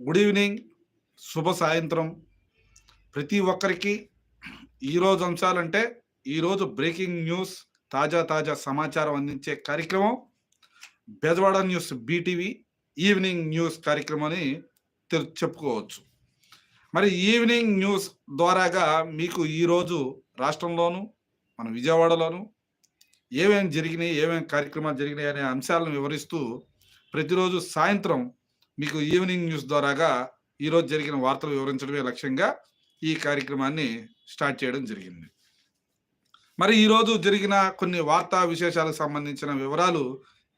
Good evening శుభ సాయంత్రం ప్రతి ఒక్కరికి ఈరోజు అంశాలంటే ఈరోజు బ్రేకింగ్ న్యూస్ తాజా తాజా సమాచారం అందించే కార్యక్రమం Bezawada news BTV evening news కార్యక్రమం అని చెప్పుకోవచ్చు. మరి ఈవినింగ్ న్యూస్ ద్వారాగా మీకు ఈరోజు రాష్ట్రంలోను మన విజయవాడలోను ఏమేమి జరిగినాయి ఏమేమి కార్యక్రమాలు జరిగినాయి అనే అంశాలను వివరిస్తూ ప్రతిరోజు సాయంత్రం మీకు ఈవినింగ్ న్యూస్ ద్వారాగా ఈరోజు జరిగిన వార్తలు వివరించడమే లక్ష్యంగా ఈ కార్యక్రమాన్ని స్టార్ట్ చేయడం జరిగింది. మరి ఈరోజు జరిగిన కొన్ని వార్తా విశేషాలకు సంబంధించిన వివరాలు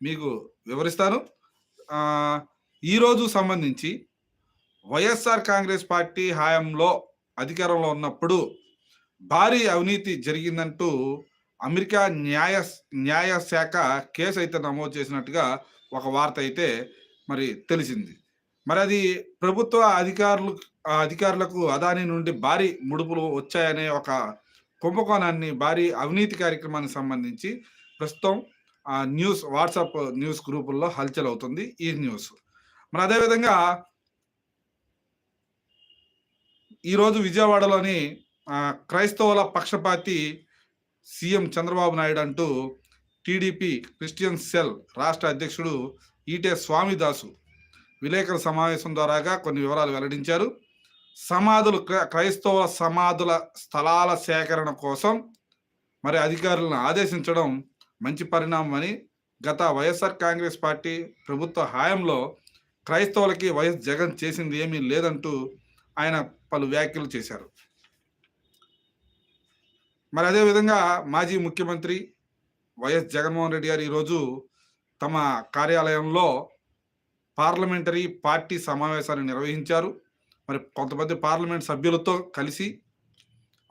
మీకు వివరిస్తాను. ఈరోజు సంబంధించి వైఎస్ఆర్ కాంగ్రెస్ పార్టీ హయాంలో అధికారంలో ఉన్నప్పుడు భారీ అవినీతి జరిగిందంటూ అమెరికా న్యాయ న్యాయ శాఖ కేసు అయితే నమోదు చేసినట్టుగా ఒక వార్త అయితే మరి తెలిసింది. మరి అది ప్రభుత్వ అధికారులు అధికారులకు అదాని నుండి భారీ ముడుపులు వచ్చాయనే ఒక కుంభకోణాన్ని భారీ అవినీతి కార్యక్రమానికి సంబంధించి ప్రస్తుతం ఆ న్యూస్ వాట్సాప్ న్యూస్ గ్రూపుల్లో హల్చల్ అవుతుంది ఈ న్యూస్. మరి అదేవిధంగా ఈరోజు విజయవాడలోని క్రైస్తవుల పక్షపాతి సీఎం చంద్రబాబు నాయుడు అంటూ టీడీపీ క్రిస్టియన్ సెల్ రాష్ట్ర అధ్యక్షుడు ఈటే స్వామిదాసు విలేకరుల సమావేశం ద్వారాగా కొన్ని వివరాలు వెల్లడించారు. సమాధులు క్ర- క్రైస్తవ సమాధుల స్థలాల సేకరణ కోసం మరి అధికారులను ఆదేశించడం మంచి పరిణామం అని గత వైఎస్ఆర్ కాంగ్రెస్ పార్టీ ప్రభుత్వ హయాంలో క్రైస్తవులకి వైఎస్ జగన్ చేసింది ఏమీ లేదంటూ ఆయన పలు వ్యాఖ్యలు చేశారు. మరి అదేవిధంగా మాజీ ముఖ్యమంత్రి వైఎస్ జగన్మోహన్ రెడ్డి గారు ఈరోజు తమ కార్యాలయంలో పార్లమెంటరీ పార్టీ సమావేశాన్ని నిర్వహించారు. మరి కొంతమంది పార్లమెంట్ సభ్యులతో కలిసి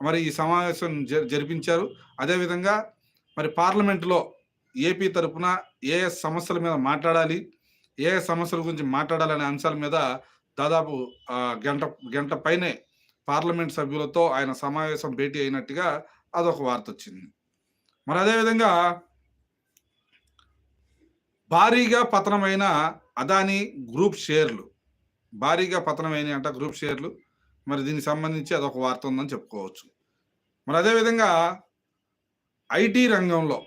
మరి ఈ సమావేశం జ- జరిపించారు. అదేవిధంగా మరి పార్లమెంట్లో ఏపీ తరఫున ఏ సమస్యల మీద మాట్లాడాలి ఏ సమస్యల గురించి మాట్లాడాలనే అంశాల మీద దాదాపు గంట గంట పైనే పార్లమెంట్ సభ్యులతో ఆయన సమావేశం భేటీ అయినట్టుగా అదొక వార్త వచ్చింది. మరి అదేవిధంగా భారీగా పతనమైన అదాని గ్రూప్ షేర్లు. భారీగా పతనమైన అంట గ్రూప్ షేర్లు. మరి దీనికి సంబంధించి అదొక వార్త ఉందని చెప్పుకోవచ్చు. మరి అదేవిధంగా ఐటీ రంగంలో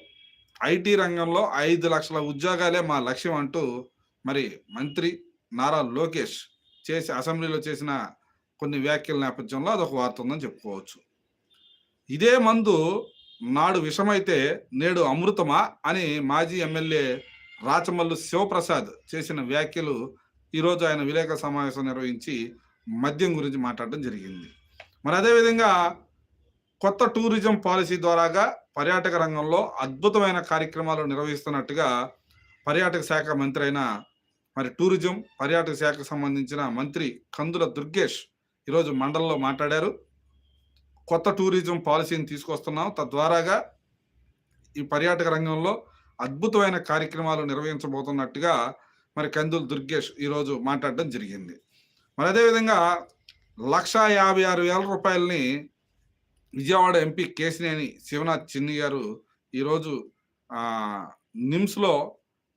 ఐటీ రంగంలో ఐదు లక్షల ఉద్యోగాలే మా లక్ష్యం అంటూ మరి మంత్రి నారా లోకేష్ చేసి అసెంబ్లీలో చేసిన కొన్ని వ్యాఖ్యల నేపథ్యంలో అదొక వార్త ఉందని చెప్పుకోవచ్చు. ఇదే మందు నాడు విషమైతే నేడు అమృతమా అని మాజీ ఎమ్మెల్యే రాచమల్లు శివప్రసాద్ చేసిన వ్యాఖ్యలు ఈరోజు ఆయన విలేకరుల సమావేశం నిర్వహించి మద్యం గురించి మాట్లాడడం జరిగింది. మరి అదేవిధంగా కొత్త టూరిజం పాలసీ ద్వారాగా పర్యాటక రంగంలో అద్భుతమైన కార్యక్రమాలు నిర్వహిస్తున్నట్టుగా పర్యాటక శాఖ మంత్రి అయిన మరి టూరిజం పర్యాటక శాఖకు సంబంధించిన మంత్రి కందుల దుర్గేష్ ఈరోజు మండలంలో మాట్లాడారు. కొత్త టూరిజం పాలసీని తీసుకొస్తున్నాం. తద్వారాగా ఈ పర్యాటక రంగంలో అద్భుతమైన కార్యక్రమాలు నిర్వహించబోతున్నట్టుగా మరి కందుల దుర్గేష్ ఈరోజు మాట్లాడడం జరిగింది. మరి అదేవిధంగా లక్ష యాభై ఆరు వేల రూపాయలని విజయవాడ ఎంపీ కేసినేని శివనాథ్ చిన్ని గారు ఈరోజు నిమ్స్లో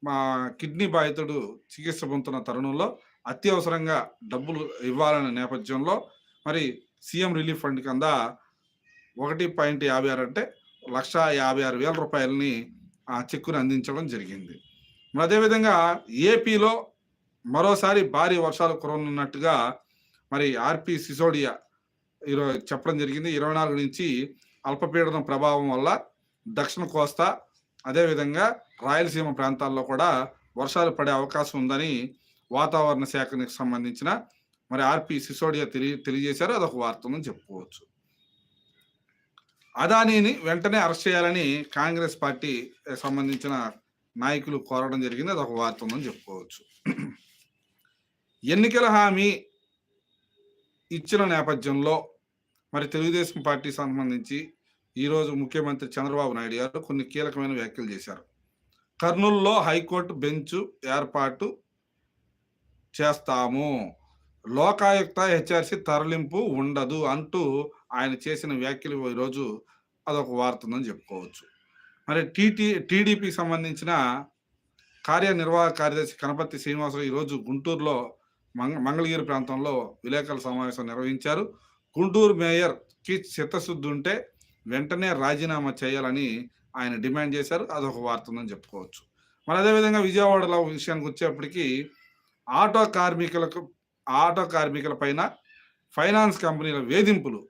మా కిడ్నీ బాధితుడు చికిత్స పొందుతున్న తరుణంలో అత్యవసరంగా డబ్బులు ఇవ్వాలనే నేపథ్యంలో మరి సీఎం రిలీఫ్ ఫండ్ కింద ఒకటి పాయింట్ యాభై ఆరు అంటే లక్ష యాభై ఆరు వేల రూపాయలని ఆ చెక్కును అందించడం జరిగింది. మరి అదేవిధంగా ఏపీలో మరోసారి భారీ వర్షాలు కురవనున్నట్టుగా మరి ఆర్పి సిసోడియా ఈరోజు చెప్పడం జరిగింది. ఇరవై నాలుగు నుంచి అల్పపీడనం ప్రభావం వల్ల దక్షిణ కోస్తా అదేవిధంగా రాయలసీమ ప్రాంతాల్లో కూడా వర్షాలు పడే అవకాశం ఉందని వాతావరణ శాఖకి సంబంధించిన మరి ఆర్పి సిసోడియా తెలియ తెలియజేశారు. అదొక వార్త చెప్పుకోవచ్చు. అదానీని వెంటనే అరెస్ట్ చేయాలని కాంగ్రెస్ పార్టీ సంబంధించిన నాయకులు కోరడం జరిగింది. అదొక వార్త ఉందని చెప్పుకోవచ్చు. ఎన్నికల హామీ ఇచ్చిన నేపథ్యంలో మరి తెలుగుదేశం పార్టీ సంబంధించి ఈరోజు ముఖ్యమంత్రి చంద్రబాబు నాయుడు గారు కొన్ని కీలకమైన వ్యాఖ్యలు చేశారు. కర్నూలులో హైకోర్టు బెంచ్ ఏర్పాటు చేస్తాము. లోకాయుక్త హెచ్ఆర్సి తరలింపు ఉండదు అంటూ ఆయన చేసిన వ్యాఖ్యలు ఈరోజు అదొక వార్త ఉందని చెప్పుకోవచ్చు. మరి టీటీ టీడీపీకి సంబంధించిన కార్యనిర్వాహక కార్యదర్శి కనపర్తి శ్రీనివాసరావు ఈరోజు గుంటూరులో మంగ మంగళగిరి ప్రాంతంలో విలేకరుల సమావేశం నిర్వహించారు. గుంటూరు మేయర్కి చిత్తశుద్ధి ఉంటే వెంటనే రాజీనామా చేయాలని ఆయన డిమాండ్ చేశారు. అదొక వార్త ఉందని చెప్పుకోవచ్చు. మరి అదేవిధంగా విజయవాడలో విషయానికి వచ్చేప్పటికీ ఆటో కార్మికులకు ఆటో కార్మికుల పైన ఫైనాన్స్ కంపెనీల వేధింపులు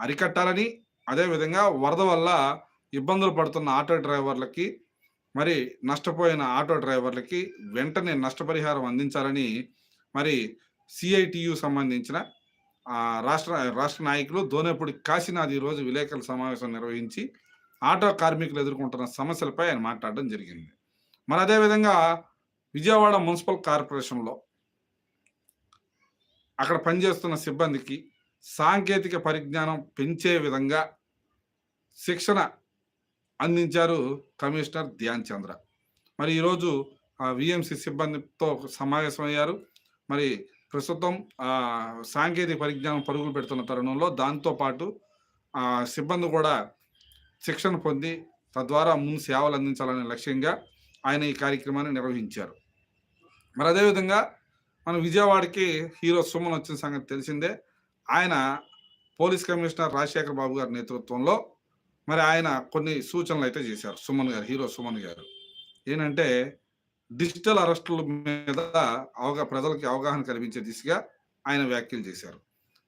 అరికట్టాలని అదేవిధంగా వరద వల్ల ఇబ్బందులు పడుతున్న ఆటో డ్రైవర్లకి మరి నష్టపోయిన ఆటో డ్రైవర్లకి వెంటనే నష్టపరిహారం అందించాలని మరి సిఐటియు సంబంధించిన రాష్ట్ర రాష్ట్ర నాయకులు దోనేపూడి కాశీనాథ్ ఈరోజు విలేకరుల సమావేశం నిర్వహించి ఆటో కార్మికులు ఎదుర్కొంటున్న సమస్యలపై ఆయన మాట్లాడడం జరిగింది. మరి అదేవిధంగా విజయవాడ మున్సిపల్ కార్పొరేషన్లో అక్కడ పనిచేస్తున్న సిబ్బందికి సాంకేతిక పరిజ్ఞానం పెంచే విధంగా శిక్షణ అందించారు కమిషనర్ ధ్యాన్ చంద్ర. మరి ఈరోజు విఎంసి సిబ్బందితో సమావేశమయ్యారు. మరి ప్రస్తుతం సాంకేతిక పరిజ్ఞానం పరుగులు పెడుతున్న తరుణంలో దాంతోపాటు సిబ్బంది కూడా శిక్షణ పొంది తద్వారా ముందు సేవలు అందించాలనే లక్ష్యంగా ఆయన ఈ కార్యక్రమాన్ని నిర్వహించారు. మరి అదేవిధంగా మన విజయవాడకి హీరో సుమన్ వచ్చిన సంగతి తెలిసిందే. ఆయన పోలీస్ కమిషనర్ రాజశేఖర్ బాబు గారి నేతృత్వంలో మరి ఆయన కొన్ని సూచనలు అయితే చేశారు. సుమన్ గారు హీరో సుమన్ గారు. ఏంటంటే డిజిటల్ అరెస్టుల మీద అవగా ప్రజలకి అవగాహన కల్పించే దిశగా ఆయన వ్యాఖ్యలు చేశారు.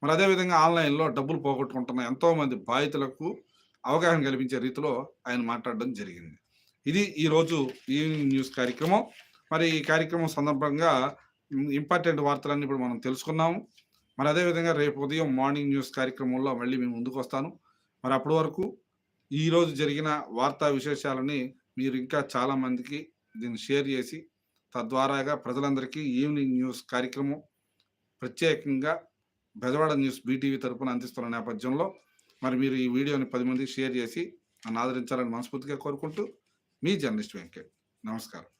మరి అదేవిధంగా ఆన్లైన్లో డబ్బులు పోగొట్టుకుంటున్న ఎంతోమంది బాధితులకు అవగాహన కల్పించే రీతిలో ఆయన మాట్లాడడం జరిగింది. ఇది ఈరోజు ఈవినింగ్ న్యూస్ కార్యక్రమం. మరి ఈ కార్యక్రమం సందర్భంగా ఇంపార్టెంట్ వార్తలన్నీ ఇప్పుడు మనం తెలుసుకున్నాము. మరి అదేవిధంగా రేపు ఉదయం మార్నింగ్ న్యూస్ కార్యక్రమంలో మళ్ళీ మేము ముందుకు వస్తాను మరి అప్పటి వరకు ఈరోజు జరిగిన వార్తా విశేషాలని మీరు ఇంకా చాలా మందికి దీన్ని షేర్ చేసి తద్వారాగా ప్రజలందరికీ ఈవినింగ్ న్యూస్ కార్యక్రమం ప్రత్యేకంగా బెజవాడ న్యూస్ బీటీవీ తరపున అందిస్తున్న నేపథ్యంలో మరి మీరు ఈ వీడియోని పది మందికి షేర్ చేసి నన్ను ఆదరించాలని మనస్ఫూర్తిగా కోరుకుంటూ మీ జర్నలిస్ట్ వెంకట్. నమస్కారం.